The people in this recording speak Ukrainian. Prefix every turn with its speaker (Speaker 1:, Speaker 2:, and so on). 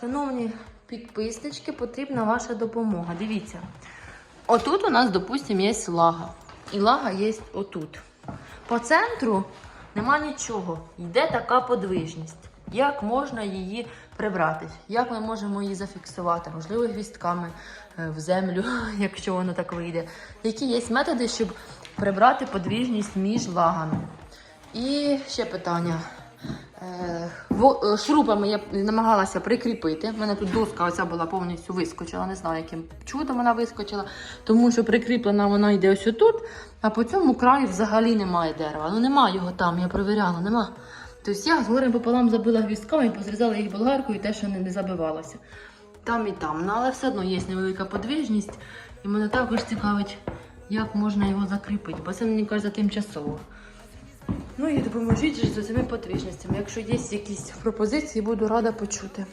Speaker 1: Шановні підписнички, потрібна ваша допомога. Дивіться. Отут у нас, допустимо, є лага. І лага є отут. По центру нема нічого. Йде така подвижність. Як можна її прибрати? Як ми можемо її зафіксувати? Можливо, гвістками е, в землю, якщо воно так вийде. Які є методи, щоб прибрати подвижність між лагами? І ще питання. Е, е, Шурупами я намагалася прикріпити. У мене тут доска оця була повністю вискочила. Не знаю, яким чудом вона вискочила. Тому що прикріплена вона йде ось отут, а по цьому краю взагалі немає дерева. Ну немає його там, я перевіряла, нема. Тобто я з горем пополам забила гвістками і позрізала їх болгаркою, те, що не, забивалося. Там і там. Ну, але все одно є невелика подвижність. І мене також цікавить, як можна його закріпити, бо це мені кажеться тимчасово. Ну і допоможіть же з цими потрібностями. Якщо є якісь пропозиції, буду рада почути.